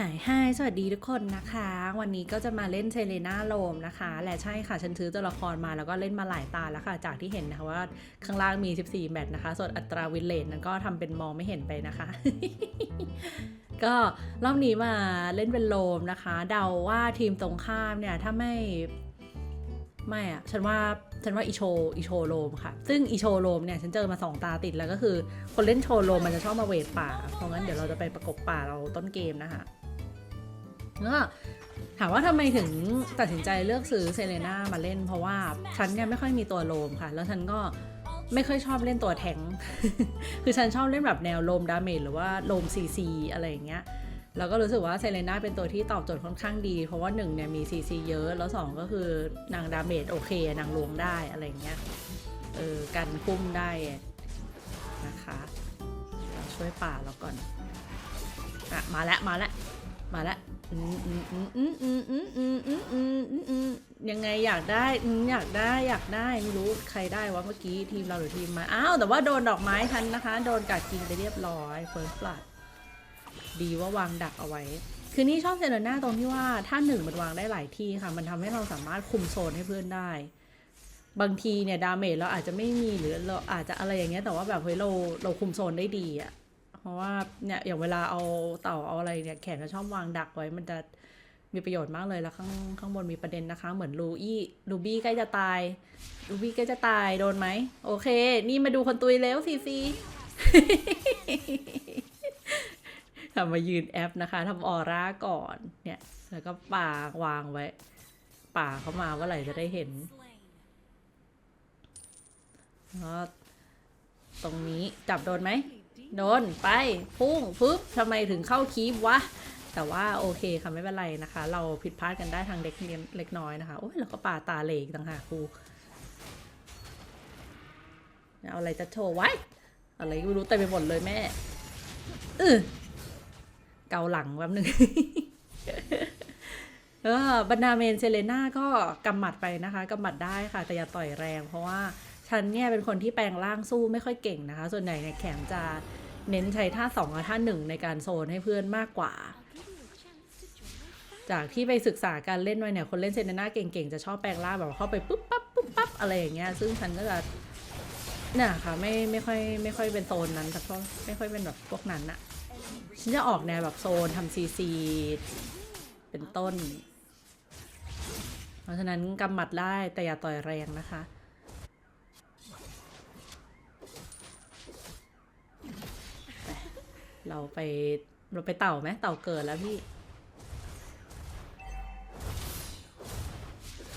หายไฮสวัสดีทุกคนนะคะ วันนี้ก็จะมาเล่นเซเลนาโรมนะคะ และใช่ค่ะ ฉันซื้อตัวละครมาแล้วก็เล่นมาหลายตาแล้วค่ะ จากที่เห็นนะคะว่าข้างล่างมี 14 แมตช์นะคะ ส่วนอัตราวินเลนนั้นก็ทำเป็นมองไม่เห็นไปนะคะ ก็รอบนี้มาเล่นเป็นโรมนะคะ เดาว่าทีมตรงข้ามเนี่ยถ้าไม่ไม่อะฉันว่าฉันว่าอีโชอีโชโรมค่ะ ซึ่งอีโชโรมเนี่ยฉันเจอมาสองตาติดแล้วก็คือ คนเล่นโชโรมมันจะชอบมาเวทป่า เพราะงั้นเดี๋ยวเราจะไปประกบป่าเราต้นเกมนะคะ ก็ถามว่าทำไมถึงตัดสินใจเลือกซื้อเซเลน่ามาเล่น เพราะว่าฉันเนี่ยไม่ค่อยมีตัวโรมค่ะ แล้วฉันก็ไม่ค่อยชอบเล่นตัวแทง คือฉันชอบเล่นแบบแนวโรมดาเมจหรือว่าโรมซีซีอะไรอย่างเงี้ยแล้วก็รู้สึกว่าเซเลน่าเป็นตัวที่ตอบโจทย์ค่อนข้างดี เพราะว่าหนึ่งเนี่ยมี CC เยอะ แล้วสองก็คือนางดาเมจโอเคนางลวงได้อะไรอย่างเงี้ย เออกันคุ้มได้นะคะช่วยป่าเราก่อน อะ มาแล้วมาแล้วมาแล้ว ยังไงอยากได้อยากได้อยากได้ไม่รู้ใครได้วะเมื่อกี้ทีมเราหรือทีมมาอ้าวแต่ว่าโดนดอกไม้ทันนะคะ โดนกัดกินไปเรียบร้อยเฟิร์สฟลัดดีว่าวางดักเอาไว้ คือนี่ชอบเซนเนอร์หน้าตรงที่ว่าถ้าหนึ่งมันวางได้หลายที่ค่ะ มันทำให้เราสามารถคุมโซนให้เพื่อนได้ บางทีเนี่ยดาเมจเราอาจจะไม่มีหรือเราอาจจะอะไรอย่างเงี้ยแต่ว่าแบบเฮ้ยเราเราคุมโซนได้ดีอะ เพราะว่าเนี่ยอย่างเวลาเอาเต่าเอาอะไรเนี่ยแขนจะชอบวางดักไว้มันจะมีประโยชน์มากเลยแล้วข้างข้างบนมีประเด็นนะคะ เหมือนลูอี้ลูบี้ใกล้จะตายลูบี้ใกล้จะตายโดนไหมโอเค นี่มาดูคนตุยแล้วซีซีทำมายืนแอปนะคะทำออร่าก่อนเนี่ย แล้วก็ป่าวางไว้ ป่าเข้ามาว่าไหร่จะได้เห็นแล้วตรงนี้จับโดนไหม โดนไปพุ่งปึ๊บทำไมถึงเข้าคีบวะ แต่ว่าโอเคค่ะไม่เป็นไรนะคะ เราผิดพลาดกันได้ทางเล็กเล็กน้อยนะคะ โอ้ยแล้วก็ป่าตาเลกต่างหากครูเอาอะไรจะโชว์ไว้ อะไรก็ไม่รู้เต็มไปหมดเลยแม่เออเกาหลังแป๊บหนึ่งเออบรรดาเมนเซเลน่าก็กำหมัดไปนะคะกำหมัดได้ค่ะ แต่อย่าต่อยแรง เพราะว่าฉันเนี่ยเป็นคนที่แปลงร่างสู้ไม่ค่อยเก่งนะคะ ส่วนใหญ่เนี่ยแขมจะ เน้นใช้ท่าสองกับท่าหนึ่งในการโซนให้เพื่อนมากกว่า จากที่ไปศึกษาการเล่นไว้เนี่ยคนเล่นเซเลน่าเก่งๆจะชอบแปลงร่างแบบเข้าไปปุ๊บปั๊บปุ๊บปั๊บอะไรอย่างเงี้ยซึ่งฉันก็จะเนี่ยค่ะไม่ไม่ค่อยไม่ค่อยเป็นโซนนั้นแต่ก็ไม่ค่อยเป็นแบบพวกนั้นอะฉันจะออกแนวแบบโซนทำซีซีเป็นต้น เพราะฉะนั้นกำหมัดได้แต่อย่าต่อยแรงนะคะ ไป เราไปเราไปเต่าไหมเต่าเกิดแล้วพี่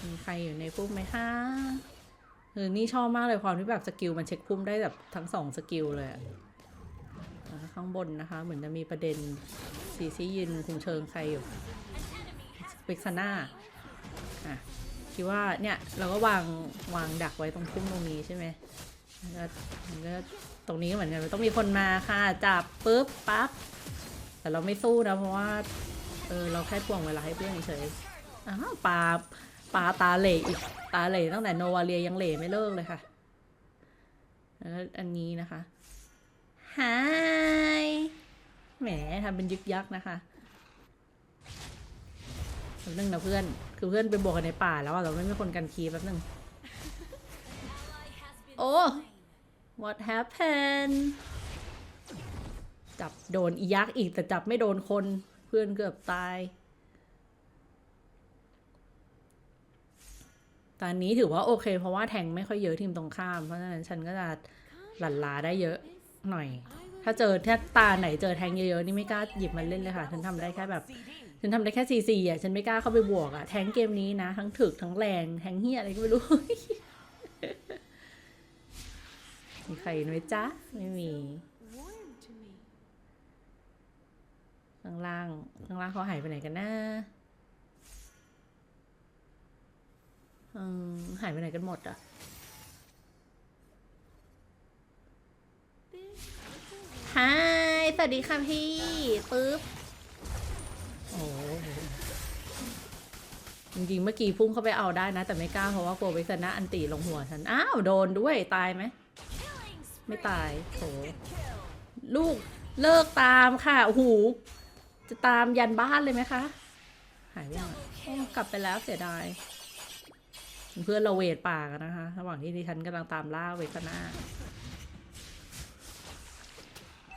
มีใครอยู่ในพุ่มไหมคะคือนี่ชอบมากเลยความที่แบบสกิลมันเช็คพุ่มได้แบบทั้งสองสกิลเลยข้างบนนะคะ เหมือนจะมีประเด็นซีซียืนคุมเชิงใครอยู่วิกซาน่าอะคิดว่าเนี่ย เราก็วางวางดักไว้ตรงพุ่มตรงนี้ใช่ไหม แล้วก็มันก็ตรงนี้เหมือนกันต้องมีคนมาค่ะ จับปุ๊บปั๊บแต่เราไม่สู้นะเพราะว่า เออเราแค่ทวงเวลาให้เพื่อนเฉยๆอ้าวปลาปลาตาเหล่อีกตาเหล่ตั้งแต่โนวาเลียยังเหล่ไม่เลิกเลยค่ะแล้วอันนี้นะคะฮายแหมทำเป็นยึกยักนะคะแป๊บนึงนะเพื่อน คือเพื่อนไปบวกกันในป่าแล้วอะเราไม่มีคนกันคีย์แป๊บนึง โอ้ what happened จับโดนอียักษ์อีกแต่จับไม่โดนคนเพื่อนเกือบตาย ตอนนี้ถือว่าโอเค เพราะว่าแทงไม่ค่อยเยอะทีมตรงข้าม เพราะฉะนั้นฉันก็จะหลั่นลาได้เยอะหน่อย ถ้าเจอถ้าตาไหนเจอแทงเยอะๆนี่ไม่กล้าหยิบมันเล่นเลยค่ะ ฉันทำได้แค่แบบ ฉันทำได้แค่ซีซีอะ ฉันไม่กล้าเข้าไปบวกอะ แทงเกมนี้นะ ทั้งถึกทั้งแรง แทงเฮียอะไรก็ไม่รู้ มีใครไหมจ๊ะ ไม่มี ข้างล่าง ข้างล่างเขาหายไปไหนกันนะหายไปไหนกันหมดอะฮายสวัสดีค่ะพี่ปึ๊บ โอ้จริงๆเมื่อกี้พุ่งเข้าไปเอาได้นะ แต่ไม่กล้าเพราะว่ากลัวเวกซาน่าอันตีลงหัวฉัน อ้าว โดนด้วยตายไหม ไม่ตายโถลูกเลิกตามค่ะโอ้โหจะตามยันบ้านเลยไหมคะ หายไปยังอะโอ้กลับไปแล้วเสียดาย เพื่อนเราเวทป่ากันนะคะ ระหว่างที่ดิฉันกำลังตามล่าเวทนา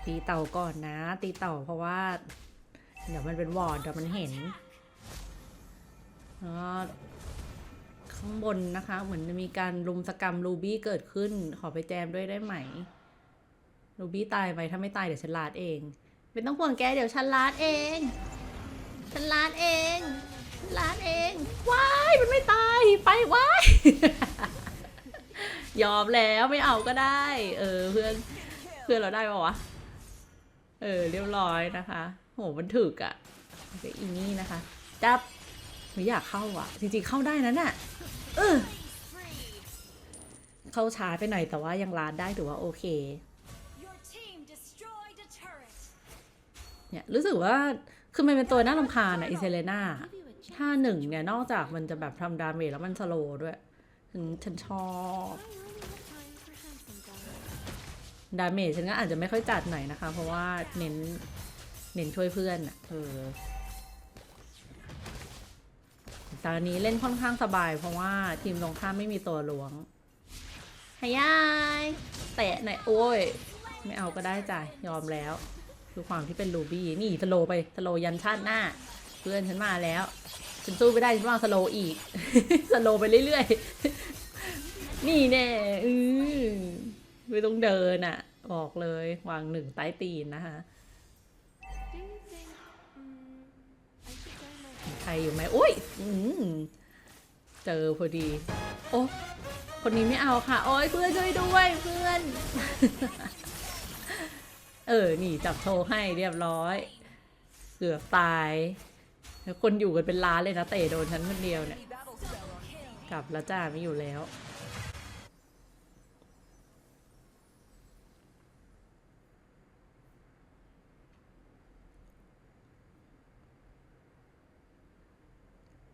ตีเต่าก่อนนะ ตีเต่าเพราะว่า เดี๋ยวมันเป็นวอร์ดเดี๋ยวมันเห็นแล้วก็ ข้างบนนะคะ เหมือนจะมีการลุมสกรรมรูบี้เกิดขึ้น ขอไปแจมด้วยได้ไหมรูบี้ตายไหมถ้าไม่ตายเดี๋ยวฉันลาดเอง ไม่ต้องห่วงแกเดี๋ยวฉันลาดเอง ฉันลาดเองลาดเองว้ายมันไม่ตายไปว้ายยอมแล้วไม่เอาก็ได้ เออเพื่อนเพื่อนเราได้ปะวะเออเรียบร้อยนะคะ โหมันถึกอะ่ะอีนี่นะคะจับไม่อยากเข้าอะ จริงๆเข้าได้นะน่ะเออ เข้าช้าไปหน่อยแต่ว่ายังลาดได้ถือว่าโอเค เนี่ยรู้สึกว่าคือมันเป็นตัวน่ารำคาญอะอิเซเลนาถ้าหนึ่งเนี่ย นอกจากมันจะแบบทำดาเมจแล้วมันสโลด้วยฉันฉันชอบ ดาเมจฉันก็อาจจะไม่ค่อยจัดหน่อยนะคะ เพราะว่าเน้น เน้นช่วยเพื่อนอะเอ ตอนนี้เล่นค่อนข้างสบาย เพราะว่าทีมตรงข้ามไม่มีตัวหลวงหายายเตะหน่อยโอ้ย ไม่เอาก็ได้จ้ะยอมแล้วคือความที่เป็นรูบี้นี่สโลไปสโลยันชาติหน้า เพื่อนฉันมาแล้วฉันสู้ไม่ได้ฉันวางสโลอีกสโลไปเรื่อยๆ นี่แน่อือไม่ต้องเดินอะ บอกเลยวางหนึ่งใต้ตีนนะคะ รอยู่ไหมอุ้ยเจอพอดี โอ้คนนี้ไม่เอาค่ะ โอ้ยเพื่อนช่วยด้วยเพื่อน เออ นี่จับโชว์ให้เรียบร้อย เกือบตายคนอยู่กันเป็นล้านเลยนะเตะโดนฉันคนเดียวเนี่ย กลับแล้วจ้าไม่อยู่แล้ว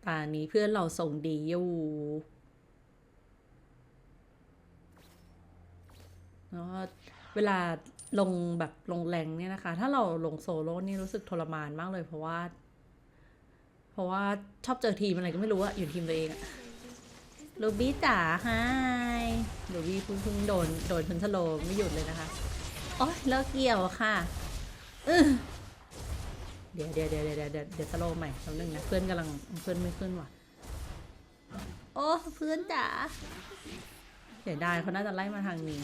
ตานี้เพื่อนเราส่งดีอยู่แล้วก็เวลาลงแบบลงแรงเนี่ยนะคะ ถ้าเราลงโซโล่นี่รู้สึกทรมานมากเลยเพราะว่า เพราะว่าชอบเจอทีมอะไรก็ไม่รู้อะอยู่ทีมตัวเองอะลูบี้จ๋าไฮลูบี้เพิ่งโดน โดนชันสโลไม่หยุดเลยนะคะ โอ๊ยเลิกเกี่ยวค่ะ อื้อ เดี๋ยวเดี๋ยวเดี๋ยวเดี๋ยวเดี๋ยวเดี๋ยวสโลว์ใหม่แป๊บนึงนะเพื่อนกำลังเพื่อนไม่ขึ้นว่ะ โอ้เพื่อนจ๋าเสียดายเขาน่าจะไล่มาทางนี้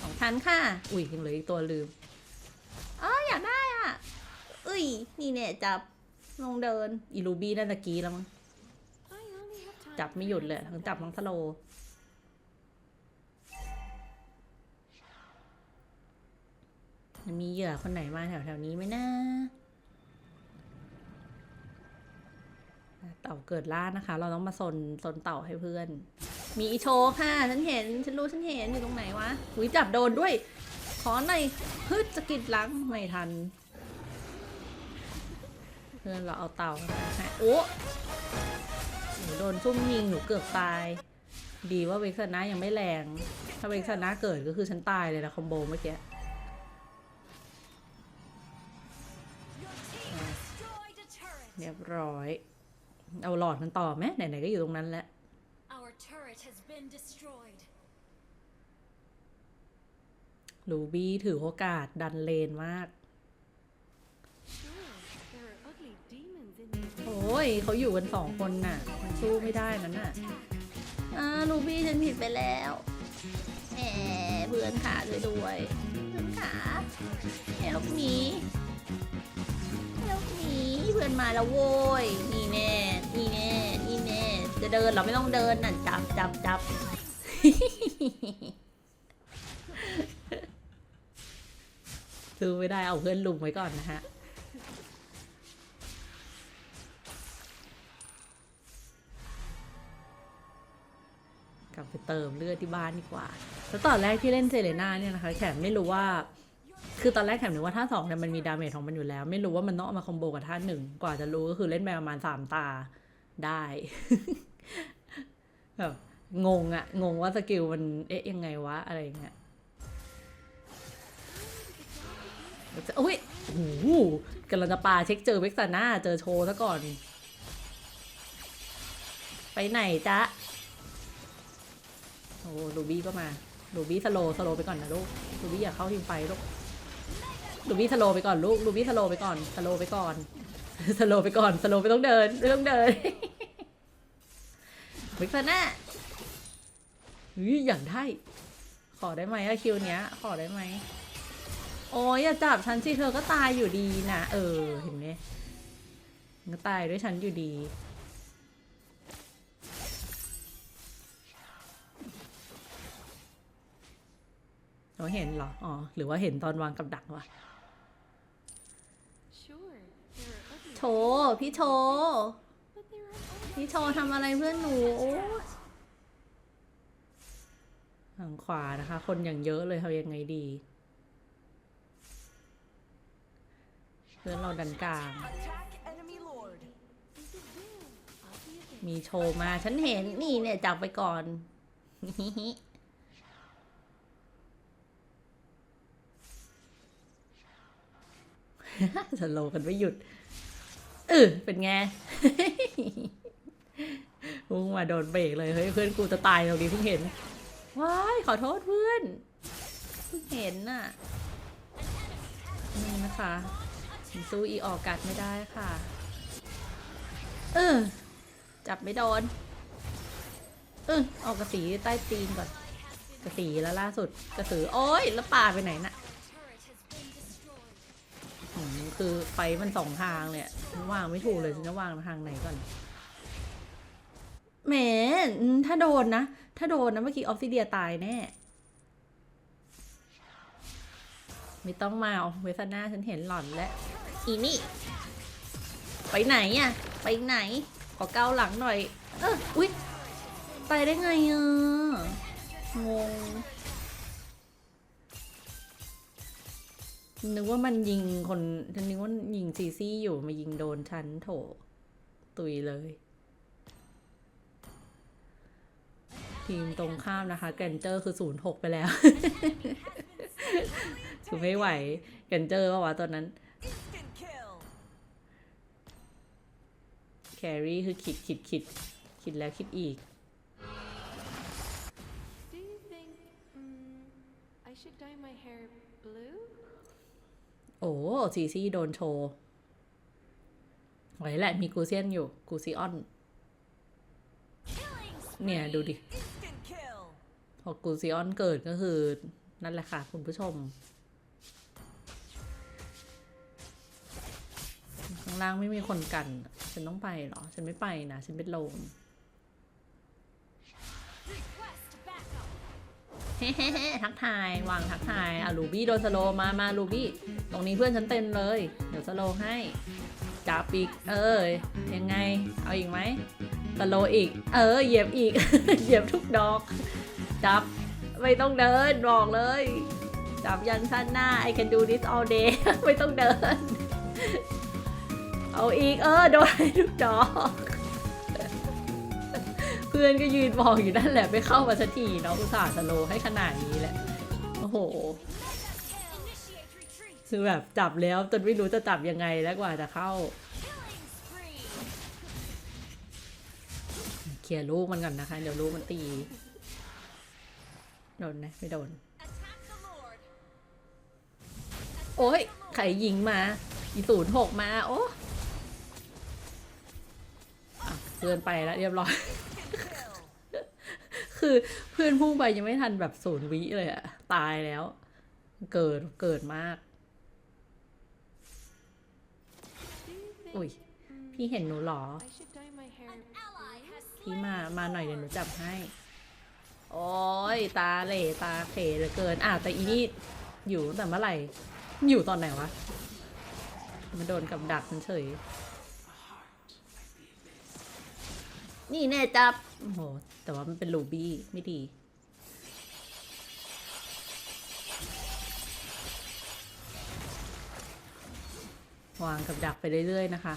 ของฉันค่ะ อุ้ยยังเหลืออีกตัวลืมอ๋ออยากได้อะอุ้ยนี่เนี่ยจับลงเดินอีลูบี้น่าจะกรีดแล้วมั้งจับไม่หยุดเลยทั้งจับทั้งสโลว์มันมีเหยื่อคนไหนมาแถวแถวๆนี้ไหมนะ เต่าเกิดล่านะคะ เราต้องมาซนซนเต่าให้เพื่อน มีอีโชค่ะฉันเห็นฉันรู้ฉันเห็นอยู่ตรงไหนวะหุยจับโดนด้วย ขอหน่อยฮึดจะกิดหลังไม่ทัน เพื่อนเราเอาเต่าโอ้หนูโดนซุ่มยิงหนูเกือบตาย ดีว่าเวกซนายังไม่แรง ถ้าเวกซนาเกิดก็คือฉันตายเลยนะคอมโบเมื่อกี้เรียบร้อย เอาหลอดมันต่อไหมไหนๆก็อยู่ตรงนั้นแล้ว Our turret has been destroyed. ลูบี้ถือโอกาสดันเลนมากโอ้ยเขาอยู่กันสองคนน่ะ มันสู้ไม่ได้นั่นน่ะอ่าลูบี้ฉันผิดไปแล้วแหมเพื่อนขาด้วยด้วยเพื่อนขาเฮลมีเฮลมีเพื่อนมาแล้วโว้ยนี่แน่ นี่แน่นี่แน่จะเดินเราไม่ต้องเดินน่ะจับจับจับซื้อไม่ได้เอาเพื่อนลุมไว้ก่อนนะฮะกลับไปเติมเลือดที่บ้านดีกว่า แล้วตอนแรกที่เล่นเซเลน่าเนี่ยนะคะ แขมไม่รู้ว่า คือตอนแรกแขมนึกว่าท่าสองเนี่ยมันมีดาเมจของมันอยู่แล้ว ไม่รู้ว่ามันต้องเอามาคอมโบกับท่าหนึ่ง กว่าจะรู้ก็คือเล่นไปประมาณสามตา ได้ แบบงงอะงงว่าสกิลมันเอ๊ะยังไงวะ อะไรอย่างเงี้ยโอ้ยโอ้โหกำลังจะปาเช็คเจอเวกซาน่าเจอโชว์ซะก่อน ไปไหนจ๊ะ โอ้ลูบี้ก็มาลูบี้สโลว์สโลว์ไปก่อนนะลูกลูบี้อย่าเข้าทีมไฟลูกลูบี้สโลว์ไปก่อนลูกลูบี้สโลว์ไปก่อนสโลว์ไปก่อนสโลว์ไปก่อนสโลว์ไม่ต้องเดินไม่ต้องเดินเวกซาน่าเฮ้ยอยากได้ ขอได้ไหมอะคิวเนี้ย ขอได้ไหม โอ้ยอย่าจับฉันสิเธอก็ตายอยู่ดีนะเออ เห็นไหมมันก็ตายด้วยฉันอยู่ดี เราเห็นเหรอ อ๋อ หรือว่าเห็นตอนวางกับดักวะ Sure, there are others, โชพี่โช พี่โชทำอะไรเพื่อนหนูทางขวานะคะ คนอย่างเยอะเลยทำยังไงดี เพื่อนเราดันกลาง มีโชว์มาฉันเห็นนี่เนี่ยจับไปก่อนสโลกันไม่หยุดเออเป็นไง พุ่งมาโดนเบรกเลยเฮ้ยเพื่อนกูจะตายตรงนี้เพิ่งเห็นว้ายขอโทษเพื่อนเพิ่งเห็นน่ะนี่นะคะสู้อีออกกัดไม่ได้ค่ะ เออจับไม่โดนเออออกกระสีใต้ตีนก่อน กระสีแล้วล่าสุดกระสือโอ้ยแล้วป่าไปไหนน่ะอืมคือไฟมันสองทางเลยอะฉันวางไม่ถูกเลยฉันจะวางทางไหนก่อน แหมถ้าโดนนะ ถ้าโดนนะเมื่อกี้ออฟซิเดียตายแน่ ไม่ต้องมาเอาเวสนาฉันเห็นหล่อนแล้วอีนี่ ไปไหนอะ ไปไหน ขอเกาหลังหน่อย เอออุ๊ยไปได้ไงอะ งง นึกว่ามันยิงคน ฉันนึกว่ายิงซีซี่อยู่มายิงโดนฉันโถ ตุยเลย ทีมตรงข้ามนะคะ แกรนเจอร์คือศูนย์หกไปแล้ว คือไม่ไหว แกรนเจอร์ปะวะตอนนั้น Instant kill. แครี่คือคิดคิดคิดคิดแล้วคิดอีก Do you think mm, I should dye my hair blue? โอ้ซีซี่โดนโชว์ไว้แหละมีกูเซียนอยู่ กูซิออน Killing เนี่ย ดูดิ Instant kill. พ อกูซิออนเกิดก็คือ นั่นแหละค่ะคุณผู้ชม ข้างล่างไม่มีคนกัน ฉันต้องไปเหรอ ฉันไม่ไปนะ ฉันเป็นโลมเฮ้ทักทายวางทักทายอะลูบี้โดนสโลมา มาลูบี้ ตรงนี้เพื่อนฉันเต็มเลย เดี๋ยวสโลให้จับอีก เออยังไง เอาอีกไหมสโลอีก เออ เหยียบอีก เหยียบทุกดอก จับ ไม่ต้องเดินบอกเลย จับยันชั้นหน้า I can do this all day ไม่ต้องเดิน เอาอีกเออ โดนทุกดอก เพื่อนก็ยืนมองอยู่นั่นแหละ ไม่เข้ามาสักทีเนาะอุตส่าห์สโลให้ขนาดนี้แหละ โอ้โหคือแบบจับแล้วจนไม่รู้จะจับยังไงแล้วกว่าจะเข้า เคลียร์ลูกมันก่อนนะคะ เดี๋ยวลูกมันตี โดนนะไม่โดน Attack the lord. โอ้ยใครยิงมา อีศูนย์หกมา โอ้อะเพื่อนไปแล้วเรียบร้อย Kill. คือเพื่อนพุ่งไปยังไม่ทันแบบศูนย์วิเลยอะตายแล้ว เกิดเกิดมาก Do you think อุ้ย mm, พี่เห็นหนูเหรอ I should dye my hair An ally has พี่ slain มา the มาหน่อยเดี๋ยวหนู lord. จับให้ โอ้ยตาเหล่ตาเขเหลือเกินอะแต่อีนี่อยู่ตั้งแต่เมื่อไหร่ อยู่ตอนไหนวะ มันโดนกับดักมันเฉย นี่แน่จับ โอ้โห แต่ว่ามันเป็นลูบี้ไม่ดี วางกับดักไปเรื่อยๆนะคะ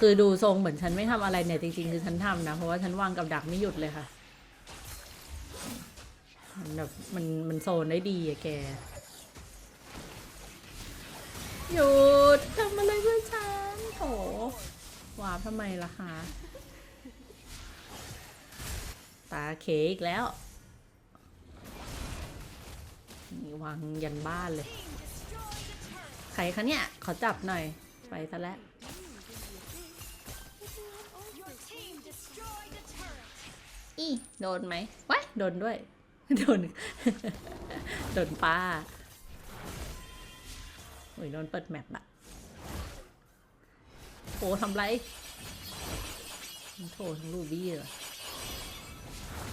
คือดูทรงเหมือนฉันไม่ทำอะไรเนี่ยจริงๆ คือฉันทำนะ เพราะว่าฉันวางกับดักไม่หยุดเลยค่ะ มันแบบมันมันโซนได้ดีอะแกหยุดทำอะไรเพื่อนฉันโถวาร์ปทำไมล่ะคะ ตาเคอีกแล้วนี่วางยันบ้านเลย ใครคะเนี่ย ขอจับหน่อย ไปซะแล้วอีโดนไหมว้โดนด้วย โดน โดนป้าโอ้ยโดนเปิดแมปอะโอ้ทำไรโถทั้งลูบี้เหรอ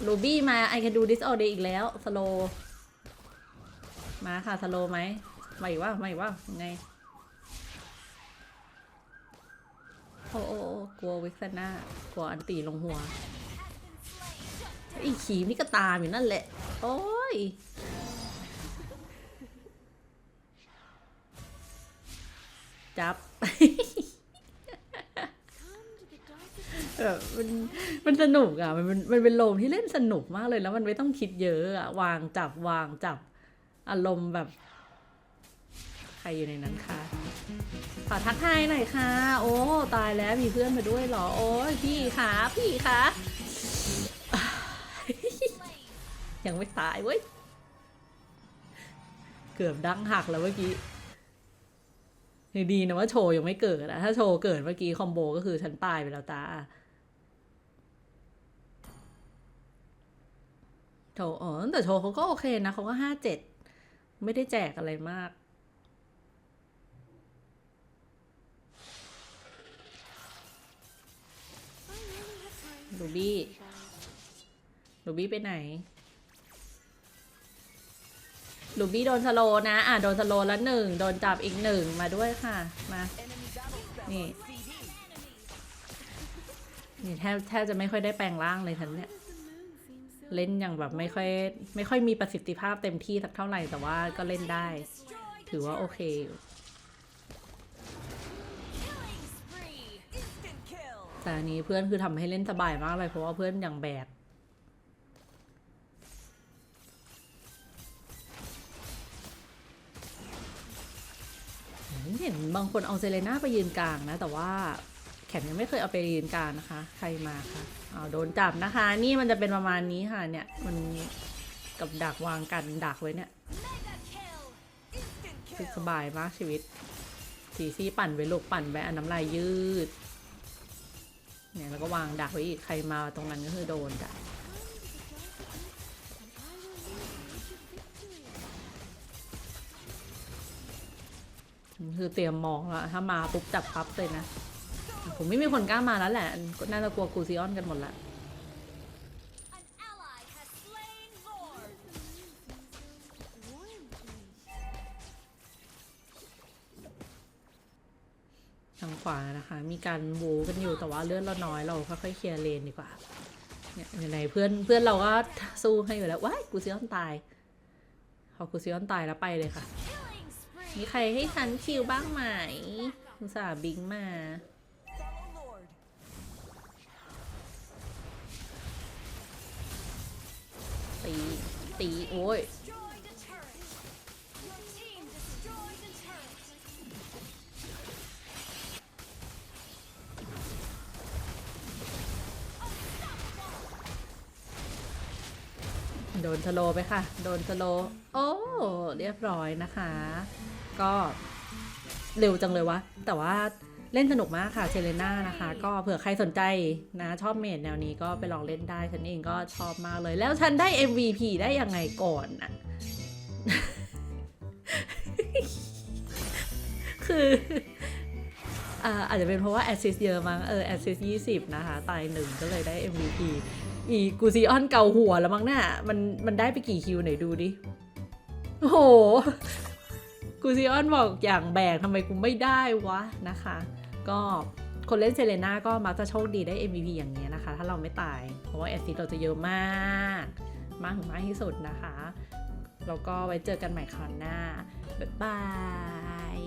ลูบี้มา I can do this all day อีกแล้ว สโล มาค่ะ สโลไหมไม่ว่าไม่ว่ายังไง โอ้โอ้กลัววิกซน่ากลัวอันตีลงหัว ไอ้ขีมนี่ก็ตามอยู่นั่นแหละ โอ้ยจับแบบมันมันสนุกอะมันมันเป็นโลมที่เล่นสนุกมากเลยแล้วมันไม่ต้องคิดเยอะอะวางจับวางจับอารมณ์แบบ ใครอยู่ในนั้นคะขอทักทายหน่อยค่ะ โอ้ ตายแล้วมีเพื่อนมาด้วยเหรอ โอ้ยพี่คะพี่คะ ยังไม่ตายเว้ย เกือบดังหักแล้วเมื่อกี้ดีนะว่าโชว์ยังไม่เกิดอะถ้าโชว์เกิดเมื่อกี้คอมโบก็คือฉันตายไปแล้วจ้าโชว์อ๋อแต่โชว์เขาก็โอเคนะเขาก็ห้าเจ็ดไม่ได้แจกอะไรมากลูบี้ลูบี้ไปไหน ลูบี้โดนสโลนะ อะโดนสโลแล้วหนึ่งโดนจับอีกหนึ่งมาด้วยค่ะ มา Enemy battle spell Nee. on CD. นี่แทบแทบจะไม่ค่อยได้แปลงร่างเลยทันเนี่ย เล่นอย่างแบบไม่ค่อยไม่ค่อยมีประสิทธิภาพเต็มที่สักเท่าไหร่แต่ว่าก็เล่นได้ ถือว่าโอเคแต่อันนี้เพื่อนคือทำให้เล่นสบายมากเลยเพราะว่าเพื่อนอย่างแบก บางคนเอาเซเลน่าไปยืนกลางนะ แต่ว่าแขนยังไม่เคยเอาไปยืนกลางนะคะ ใครมาคะเอาโดนจับนะคะ นี่มันจะเป็นประมาณนี้ค่ะเนี่ยมันกับดักวางกันดักไว้เนี่ยสบายมากชีวิตสีซี่ปั่นไว้ลูกปั่นไว้อันน้ำลายยืดเนี่ยแล้วก็วางดักไว้อีกใครมาตรงนั้นก็คือโดนจ้ะ คือเตรียมมองแล้วถ้ามาปุ๊บจับปั๊บเลยนะ ผมไม่มีคนกล้ามาแล้วแหละ น่าจะกลัวกูซิออนกันหมดละทางขวานะคะ มีการวูกันอยู่แต่ว่าเลือดเราน้อยเราค่อยๆเคลียร์เลนดีกว่าเนี่ยไหนเพื่อนเพื่อนเราก็สู้ให้อยู่แล้วว้ายกูซิออนตายพอกูซิออนตายแล้วไปเลยค่ะ มีใครให้ฉันคิวบ้างไหมอุตส่าบิงมา ตี ตี โอ้ยโดนสโลไปค่ะ โดนสโล โอ้ เรียบร้อยนะคะ ก็เร็วจังเลยวะ แต่ว่าเล่นสนุกมากค่ะเชเลน่านะคะ ก็เผื่อใครสนใจนะชอบเมดแนวนี้ก็ไปลองเล่นได้ ฉันเองก็ชอบมากเลย แล้วฉันได้ MVP ได้ยังไงก่อนอะคืออ่าอาจจะเป็นเพราะว่าแอสซิสเยอะมั้งเออแอสซิสยี่สิบนะคะ ตายหนึ่งก็เลยได้ MVP อีกูซีออนเกาหัวแล้วมั้งน่ะมันมันได้ไปกี่คิวไหนดูดิ โอ้โห กูซิออนบอกอย่างแบกทำไมกูไม่ได้วะนะคะ ก็คนเล่นเซเลน่าก็มักจะโชคดีได้ MVP อย่างเงี้ยนะคะ ถ้าเราไม่ตาย เพราะว่าแอสซิสเราจะเยอะมาก มากถึงมากที่สุดนะคะ แล้วก็ไว้เจอกันใหม่คราวหน้า บ๊ายบาย